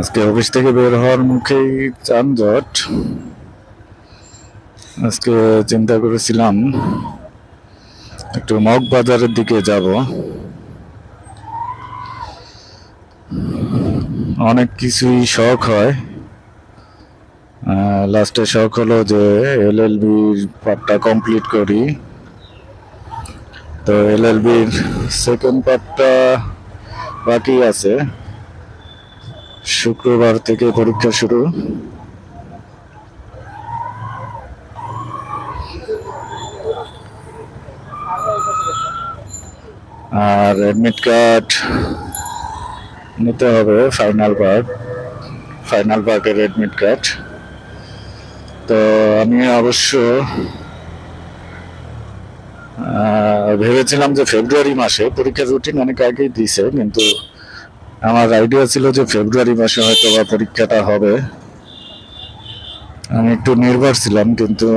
আজকে অফিস থেকে বের হওয়ার মুখেই যানজট। আজকে চিন্তা করেছিলাম, একটু মগ বাজারের দিকে যাব। অনেক কিছুই শখ হয়। লাস্টে শখ হলো যে এল এল বির পার্টটা কমপ্লিট করি। তো এল এল বির সেকেন্ড পার্টটা বাকি আছে। শুক্রবার থেকে পরীক্ষা শুরু। আর অ্যাডমিট কার্ড নিতে হবে ফাইনাল পার্ট ফাইনাল পার্টের অ্যাডমিট কার্ড আমি অবশ্য ভেবেছিলাম যে ফেব্রুয়ারি মাসে পরীক্ষার রুটিন অনেক আগেই দিছে, কিন্তু আমার আইডিয়া ছিল যে ফেব্রুয়ারি মাসে হয়তো বা পরীক্ষাটা হবে। আমি একটু নির্ভর ছিলাম, কিন্তু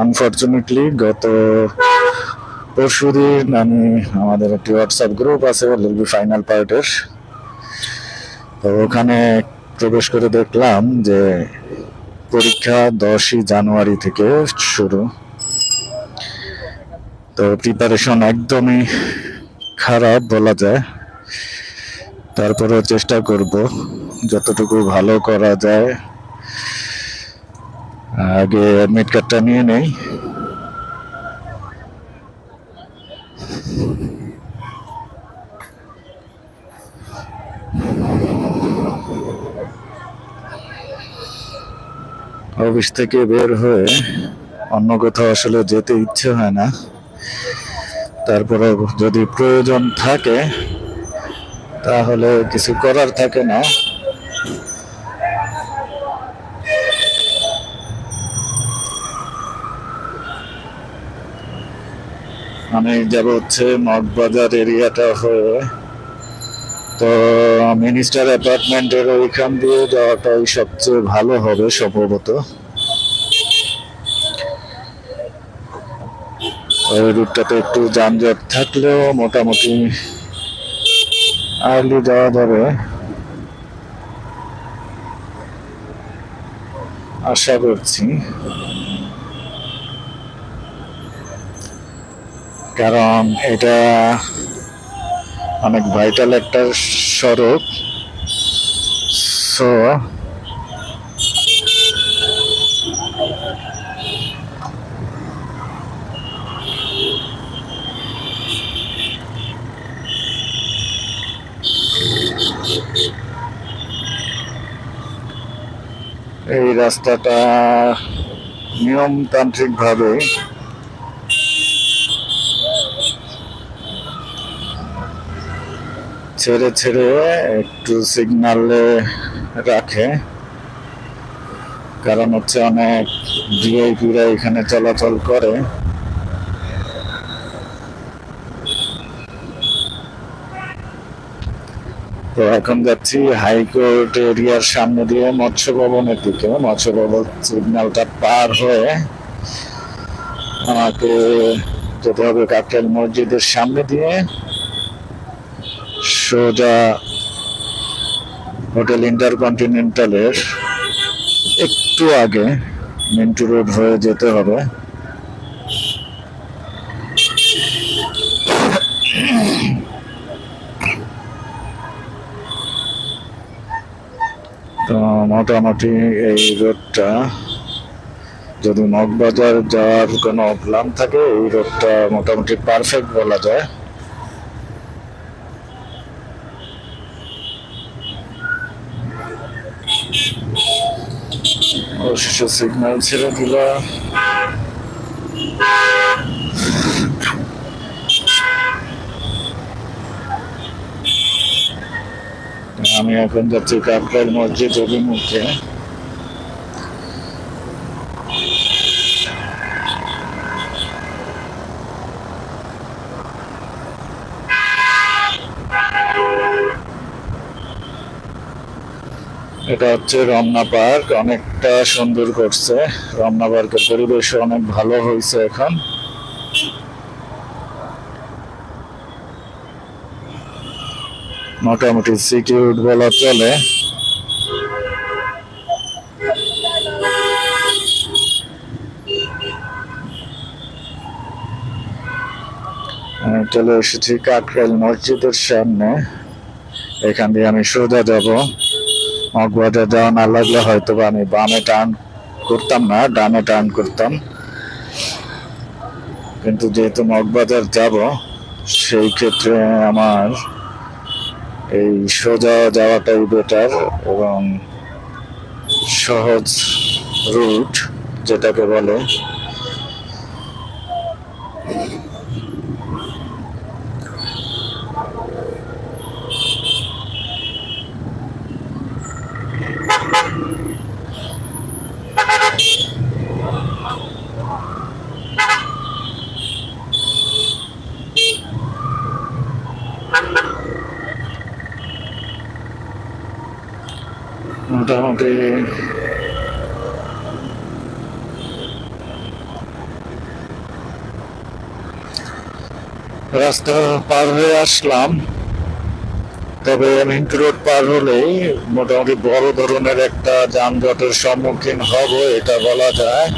আনফর্চুনেটলি গত পরশু দিন আমি আমাদের একটি হোয়াটসঅ্যাপ গ্রুপ আছে এলএলবি ফাইনাল পার্টের তো ওখানে প্রবেশ করে দেখলাম যে পরীক্ষা দশই জানুয়ারি থেকে শুরু। তো প্রিপারেশন একদমই খারাপ বলা যায়। তারপরেও চেষ্টা করব যতটুকু ভালো করা যায়। আগে অ্যাডমিট কার্ডটা নিয়ে নেই। অফিস থেকে বের হয়ে অন্য কোথাও আসলে যেতে ইচ্ছে হয় না। তারপরে যদি প্রয়োজন থাকে, তাহলে কিছু করার থাকে না। আমি যাব হচ্ছে মগবাজার এরিয়াটা হয়ে। তো মিনিস্টার অ্যাপার্টমেন্টের ওইখান দিয়ে যাওয়াটাই সবচেয়ে ভালো হবে সম্ভবত। ওই রুটটাতে একটু যানজট থাকলেও মোটামুটি আর্লি যাওয়া যাবে। আশা করছি। কারণ এটা অনেক ভাইটাল একটা সড়ক। সো এই রাস্তাটা নিয়মতান্ত্রিকভাবে ছেড়ে ছেড়ে একটু সিগনালে রাখে। কারণ হচ্ছে অনেক ভিআইপিরা এখানে চলাচল করে। তো এখন যাচ্ছি হাইকোর্ট এরিয়ার সামনে দিয়ে মৎস্য ভবনের দিকে। মৎস্য ভবন সিগন্যালটা পার হয়ে আমাকে যেতে হবে কাকরাইল মসজিদের সামনে দিয়ে। সোজা হোটেল ইন্টারকন্টিনেন্টালের একটু আগে মিন্টু রোড হয়ে যেতে হবে তো মোটামুটি এই রোডটা যদি মগবাজার যাওয়ার কোনো প্ল্যান থাকে, এই রোডটা মোটামুটি পারফেক্ট বলা যায়। সিগন্যাল ছেড়ে দিল আমি এখন যাচ্ছি কাকরাইল মসজিদ অভিমুখে। এটা হচ্ছে রমনা পার্ক, অনেকটা সুন্দর করছে। রমনা পার্কের পরিবেশ অনেক ভালো হয়েছে এখন। মোটামুটি সিকিউর বলা চলে। চলে এসেছি কাকরাইল মসজিদের সামনে। এখান দিয়ে আমি সোজা যাব। মগবাজার যাওয়া না লাগলে হয়তো আমি বামে টার্ন করতাম না, ডানে টার্ন করতাম। কিন্তু যেহেতু মগবাজার যাব, সেই ক্ষেত্রে আমার এই সোজা যাওয়াটাই বেটার এবং সহজ রুট যেটাকে বলে মোটামুটি রাস্তা পার হয়ে আসলাম। তবে মিন্টু রোড পার হলেই মোটামুটি বড় ধরনের একটা যানজটের সম্মুখীন হব, এটা বলা যায়।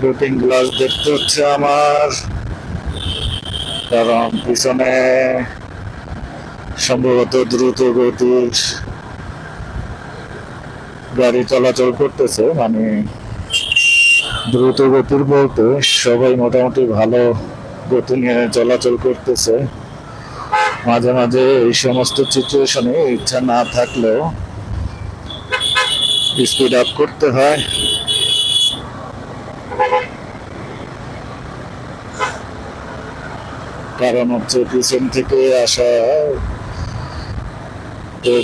দু তিন গ্লাস দেখতে হচ্ছে আমার। কারণ পিছনে সম্ভবত দ্রুত গতির গাড়ি চলাচল করতেছে মানে দ্রুত গতির বলতে সবাই মোটামুটি ভালো গতি নিয়ে চলাচল করতেছে। মাঝে মাঝে এই সমস্ত সিচুয়েশনে ইচ্ছা না থাকলেও স্পিড আপ করতে হয়। কারণ হচ্ছে পিছন থেকে আসা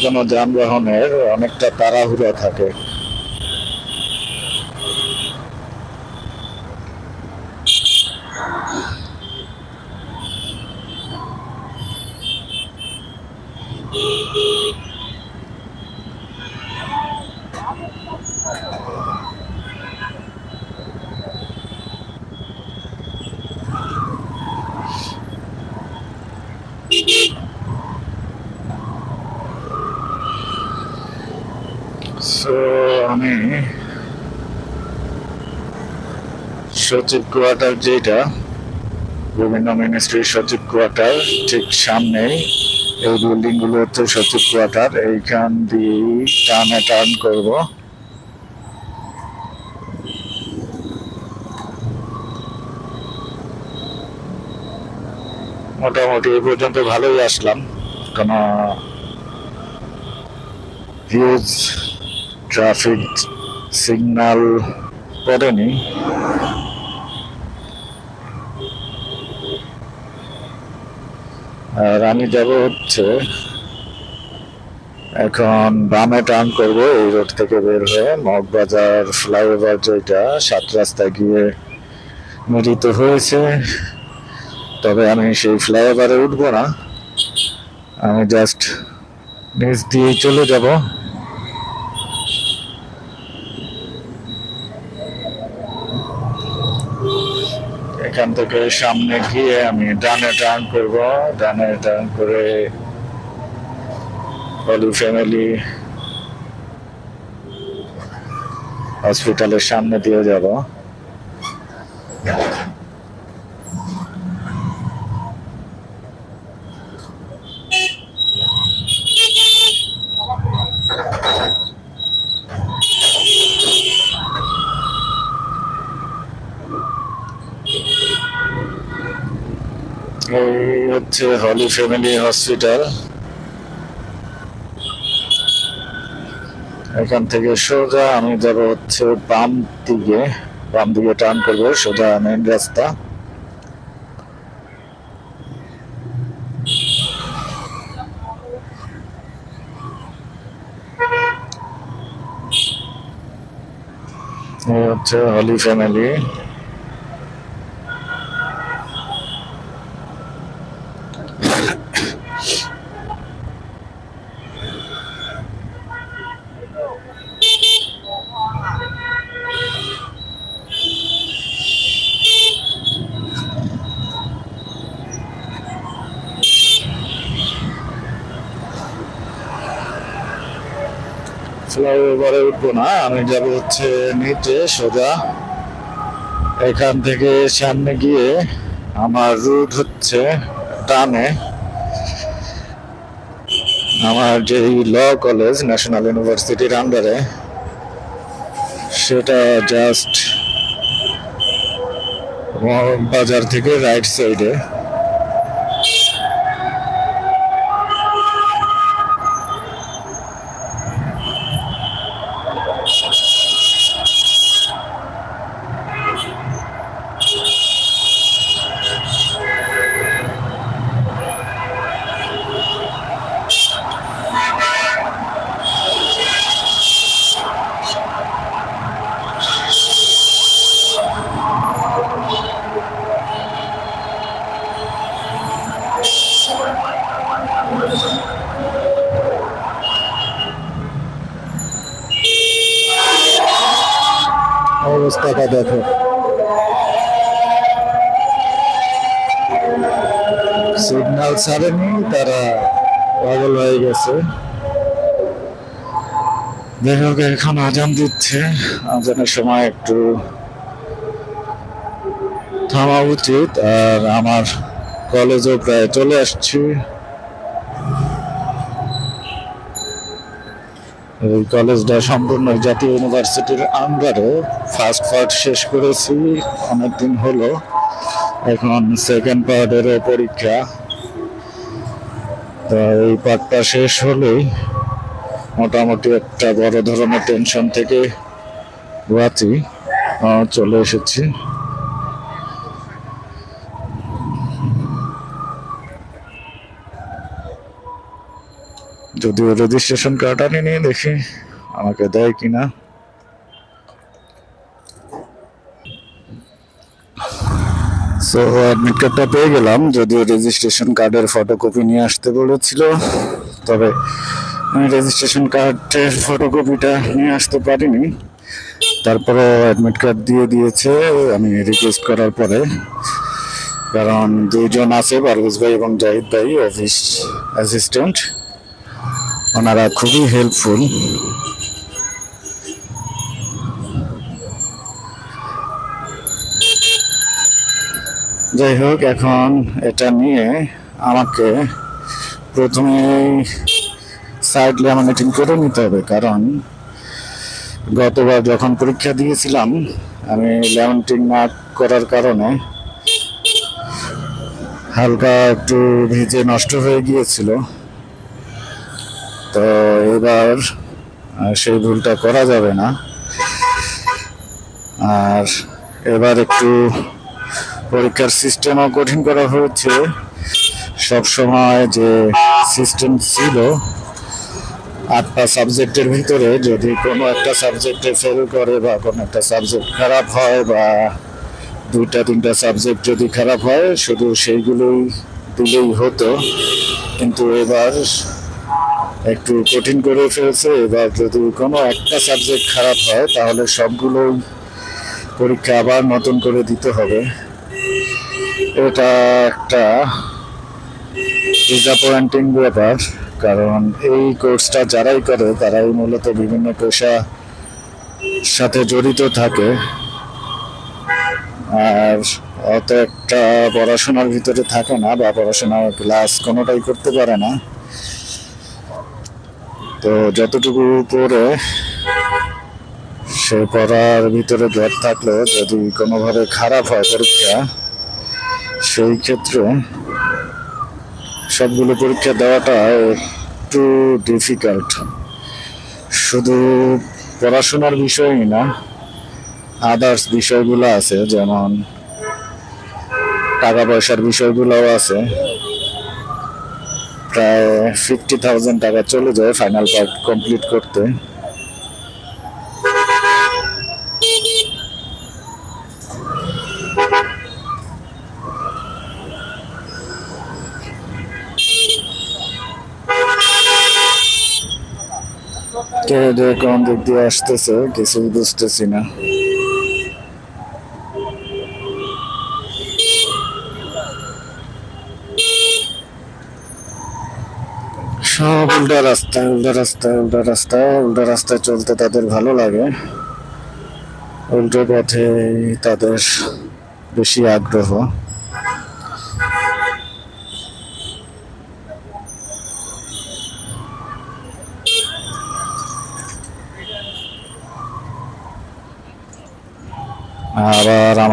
কোনো যানবাহনের অনেকটা তাড়াহুড়া থাকে সো আমি সচিব কোয়ার্টার যেটা বিভিন্ন মিনিস্ট্রির সচিব কোয়ার্টার, ঠিক সামনেই এই বিল্ডিংগুলো হচ্ছে সচিব কোয়ার্টার, এইখান দিয়ে টার্নে টার্ন করব। মোটামুটি এই পর্যন্ত ভালোই আসলাম কোনো হিউজ ট্রাফিক সিগন্যাল পড়েনি। আর আমি যাব হচ্ছে এখন বামে টার্ন করব এই রোড থেকে বের হয়ে মগবাজার ফ্লাইওভার যেটা, সাত রাস্তায় গিয়ে মিলিত হয়েছে। তবে আমি সেই ফ্লাইওভারে উঠবো না। আমি জাস্ট নিচ দিয়েই চলে যাব। এখান থেকে সামনে গিয়ে আমি ডানে টার্ন করব। ডানে টার্ন করে হলি ফ্যামিলি হসপিটালের সামনে দিয়ে যাব এই হচ্ছে হলি ফ্যামিলি হসপিটাল। এখান থেকে সোজা আমি যাব হচ্ছে বাম দিকে। বাম দিকে টার্ন করব, সোজা মেন রাস্তা। হচ্ছে হলি ফ্যামিলি। ফ্লাইওভারে উঠবো না। আমি যাব হচ্ছে নিচে সোজা। এখান থেকে সামনে গিয়ে আমার রুট হচ্ছে টানে। আমার যে ল কলেজ ন্যাশনাল ইউনিভার্সিটির আন্ডারে সেটা জাস্ট বাজার থেকে রাইট সাইডে অবস্থাটা দেখো সিগন্যাল ছাড়েনি তারা গেছে এখন আজান দিচ্ছে। আজানের সময় একটু থামা উচিত। আর আমার কলেজও প্রায় চলে আসছি। এই কলেজটা সম্পূর্ণ জাতীয় ইউনিভার্সিটির আন্ডারে। ফার্স্ট পার্ট শেষ করেছি, অনেকদিন হলো। এখন সেকেন্ড পার্টেরও পরীক্ষা। এই পার্টটা শেষ হলেই মোটামুটি একটা বড় ধরনের টেনশন থেকে বাঁচি। চলে এসেছি। যদিও রেজিস্ট্রেশন কার্ড আনিনি, দেখি আমাকে দেয় কিনা। সো অ্যাডমিট কার্ডটা পেয়ে গেলাম, যদিও রেজিস্ট্রেশন কার্ডের ফটোকপি নিয়ে আসতে বলেছিল, তবে আমি রেজিস্ট্রেশন কার্ডের ফটোকপিটা নিয়ে আসতে পারিনি। তারপরে অ্যাডমিট কার্ড দিয়ে দিয়েছে, আমি রিকোয়েস্ট করার পরে, কারণ দুজন আছে, পারভেজ ভাই এবং জাহিদ ভাই অফিস অ্যাসিস্ট্যান্ট ওনারা খুবই হেল্পফুল যাই হোক, এখন এটা নিয়ে আমাকে প্রথমে সাইড ল্যামিনেটিং করে নিতে হবে, কারণ গতবার যখন পরীক্ষা দিয়েছিলাম, আমি ল্যামিনেটিং না করার কারণে হালকা একটু ভিজে নষ্ট হয়ে গিয়েছিল। তো এবার সেই ভুলটা করা যাবে না। আর এবার একটু পরীক্ষার সিস্টেমও কঠিন করা হয়েছে। সব সময় যে সিস্টেম ছিল, আটটা সাবজেক্টের ভিতরে যদি কোনো একটা সাবজেক্টে ফেল করে বা কোনো একটা সাবজেক্ট খারাপ হয় বা দুইটা, তিনটা সাবজেক্ট যদি খারাপ হয়, শুধু সেইগুলোই দিলেই হতো। কিন্তু এবার একটু কঠিন করে ফেলছে। এবার যদি কোনো একটা সাবজেক্ট খারাপ হয়, তাহলে সবগুলোই পরীক্ষা আবার নতুন করে দিতে হবে। এটা একটা ডিসঅ্যাপয়েন্টিং ব্যাপার কারণ এই কোর্সটা যারাই করে, তারাই মূলত বিভিন্ন পেশা সাথে জড়িত থাকে। আর অত একটা পড়াশোনার ভিতরে থাকে না, বা পড়াশোনার ক্লাস কোনোটাই করতে পারে না। তো যতটুকু পড়ে, সে পড়ার ভিতরে গ্যাপ থাকলে যদি কোনোভাবে খারাপ হয় পরীক্ষা সেই ক্ষেত্রে সবগুলো পরীক্ষা দেওয়াটা একটু ডিফিকাল্ট শুধু পড়াশোনার বিষয়ই না আদার্স বিষয়গুলো আছে, যেমন টাকা পয়সার বিষয়গুলোও আছে। প্রায় ফিফটি থাউজেন্ড টাকা চলে যায় ফাইনাল পার্ট কমপ্লিট করতে। যে কোন দিক দিয়ে আসতেছে, কিছুই বুঝতেছি না। সব উল্টা রাস্তা উল্টা রাস্তা উল্টা রাস্তা, উল্টা রাস্তায় চলতে তাদের ভালো লাগে। উল্টো পথে তাদের বেশি আগ্রহ।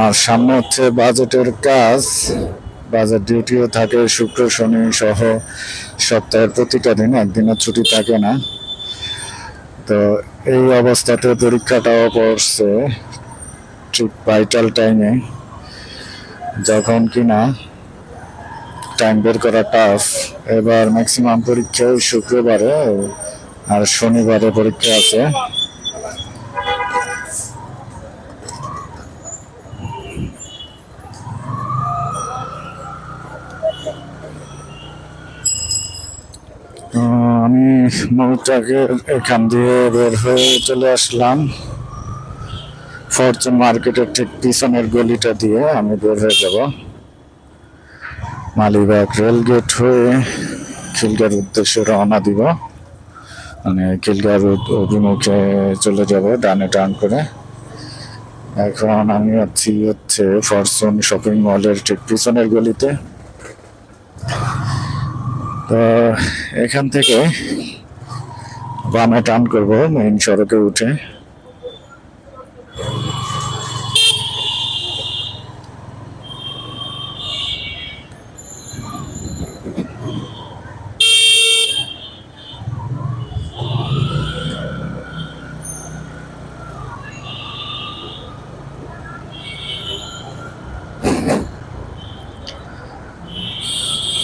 আমার সামনে হচ্ছে বাজেটের কাজ। বাজেট ডিউটিও থাকে, শুক্র, শনি সহ সপ্তাহের প্রতিটা দিন একদিনও ছুটি থাকে না। তো এই অবস্থাতে পরীক্ষাটাও পড়ছে, ঠিক ভাইটাল টাইমে যখন কিনা টাইম বের করা টাফ এবার ম্যাক্সিমাম পরীক্ষা শুক্রবারে আর শনিবারে পরীক্ষা আছে তো মুহূর্তকে এখান দিয়ে বের হয়ে চলে আসলাম। ফরচুন মার্কেটের ঠিক পিছনের গলিটা দিয়ে আমি বের হয়ে যাব। মালিবাগ রেলগেট হয়ে খিলগার উদ্দেশ্যে রওনা দিব। মানে খিলগার অভিমুখে চলে যাব, ডানে টান করে। এখন আমি আছি হচ্ছে ফরচুন শপিং মলের ঠিক পিছনের গলিতে। তো এখান থেকে বামে টান করব মেইন সড়কে উঠে।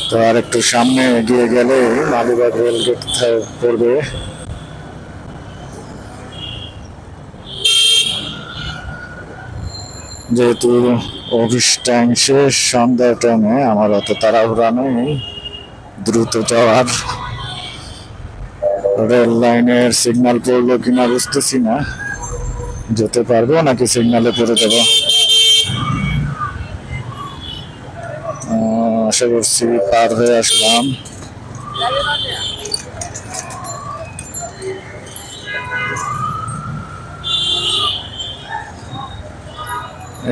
তো আর একটু সামনে এগিয়ে গেলে মালিবাগ রেলগেট পড়বে। যেহেতু অফিস টাইম শেষ সন্ধ্যার টাইমে আমার অত তাড়াহুড়া নেই। দ্রুত যাওয়ার রেল লাইনের সিগন্যাল পড়ল কিনা বুঝতেছি না। যেতে পারব নাকি সিগন্যালে পড়ে আহ, আশা করছি পার হয়ে আসলাম।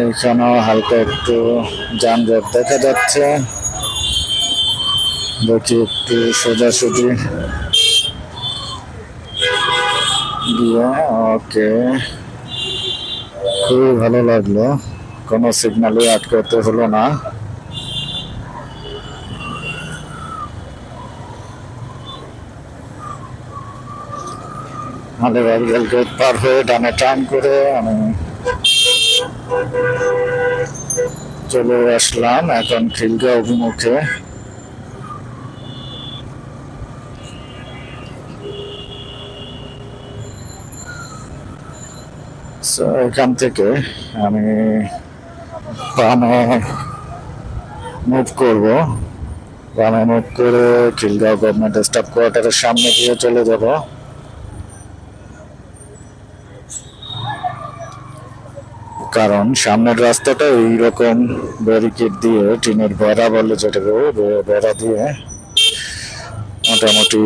এইখানেও হালকা একটু যানজট দেখা যাচ্ছে। দেখি একটু সোজাসুজি। গিয়ে ওকে। খুবই ভালো লাগল। কোনো সিগন্যালে আটকাতে হলো না। রেলগেট পার হয়ে ডানে টান করে আমি চলে আসলাম এখন খিলগা অভিমুখে। এখান থেকে আমি বামে মুভ করব। বামে মুভ করে খিলগাঁও গভর্নমেন্ট স্টাফ কোয়ার্টারের সামনে দিয়ে চলে যাব। কারণ সামনের রাস্তাটা এইরকম ব্যারিকেড দিয়ে টিনের বেড়া বলে যেটাকে বেড়া দিয়ে মোটামুটি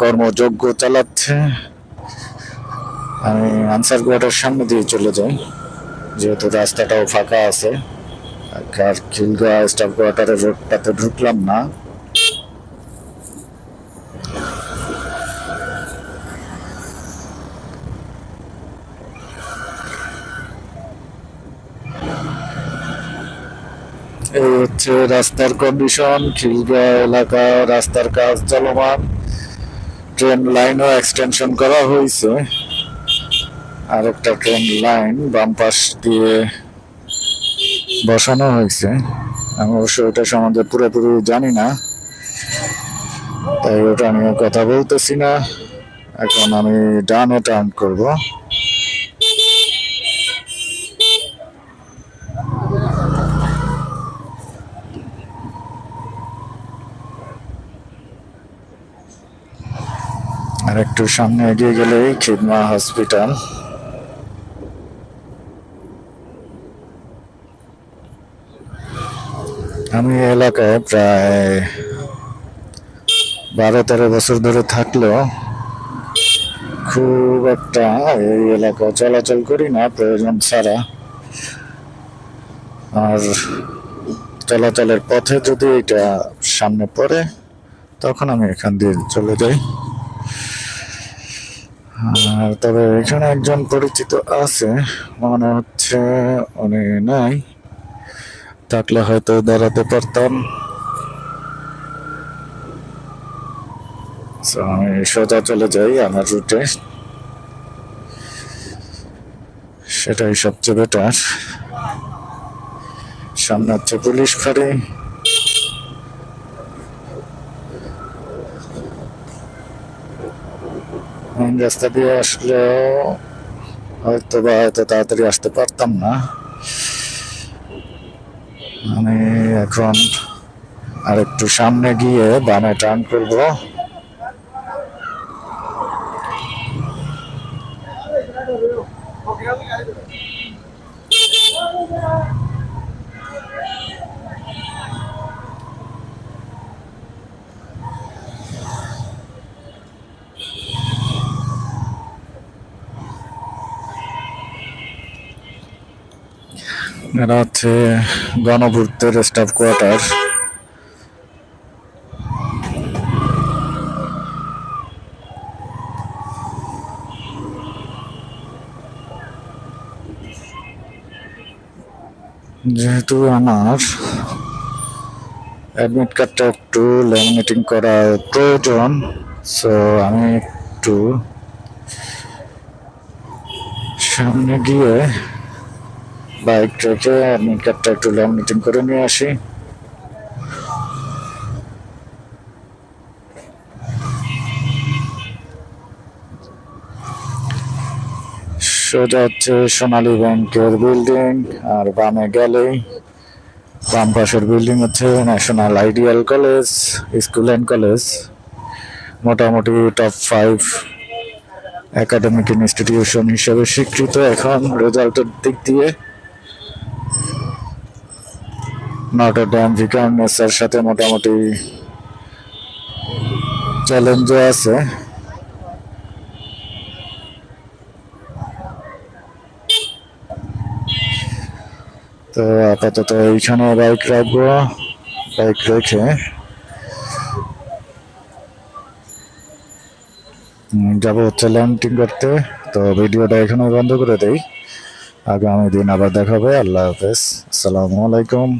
কর্মযোগ্য চালাচ্ছে। আমি আনসার কোয়ার্টার সামনে দিয়ে চলে যাই, যেহেতু রাস্তাটাও ফাঁকা আছে। আর খিলগা স্টাফ কোয়ার্টারের রোডটাতে ঢুকলাম না এই হচ্ছে রাস্তার কন্ডিশন খিলগা এলাকা, রাস্তার কাজ চলমান। ট্রেন লাইনও এক্সটেনশন করা হয়েছে। আর একটা ট্রেন লাইন বাম পাশ দিয়ে বসানো হয়েছে। আমি অবশ্য এটা সম্বন্ধে পুরোপুরি জানি না। তাই ওটা নিয়ে কথা বলতেছি না। এখন আমি ডানে টার্ন করব। একটু সামনে এগিয়ে গেলেই খিদমা হসপিটাল। আমি এলাকায় প্রায় বারো তেরো বছর ধরে থাকলেও খুব একটা এই এলাকা চলাচল করি না, প্রয়োজন ছাড়া। আর চলাচলের পথে যদি এটা সামনে পড়ে, তখন আমি এখান দিয়ে চলে যাই। তবে এখানে একজন পরিচিত আছে, মনে হচ্ছে উনি নাই। থাকলে হয়তো দাঁড়াতে পারতাম। আমি সোজা চলে যাই আমার রুটে সেটাই সবচেয়ে বেটার সামনে হচ্ছে পুলিশ ফাঁড়ি। মেন রাস্তা দিয়ে আসলেও হয়তো বা হয়তো তাড়াতাড়ি আসতে পারতাম না। আমি এখন আর একটু সামনে গিয়ে বামে টার্ন করব। এটা হচ্ছে গণপূর্তের স্টাফ কোয়ার্টার যেহেতু আমার অ্যাডমিট কার্ডটা একটু ল্যামিনেটিং করা প্রয়োজন সো আমি একটু সামনে গিয়ে বাইক রেখে অ্যাডমিট কার্ডটা একটু ল্যামিনেটিং করে নিয়ে আসি। সোজা হচ্ছে সোনালী ব্যাংকের বিল্ডিং আর বামে গেলেই বাম পাশের বিল্ডিং হচ্ছে national ideal college school and college মোটামুটি টপ ফাইভ একাডেমিক ইনস্টিটিউশন হিসেবে স্বীকৃত। এখন রেজাল্টের দিক দিয়ে নটর ড্যাম ভিকার্নেসের সাথে মোটামুটি চ্যালেঞ্জও আছে। তো আপাতত এইখানে বাইক রাখব। বাইক রেখে। যাব হচ্ছে ল্যান্ডিং করতে। তো ভিডিওটা এখানে বন্ধ করে দেই। আগামী দিন আবার দেখাবে আল্লাহ হাফেজ। আসসালামু আলাইকুম।